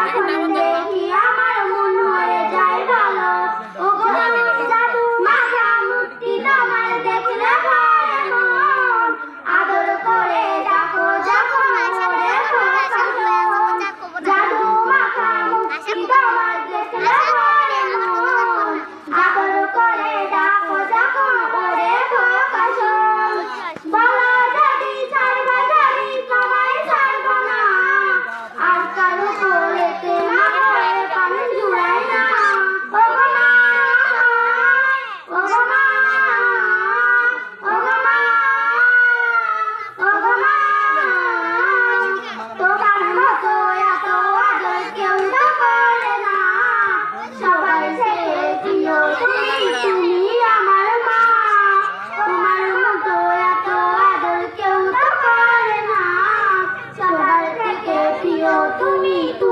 এখন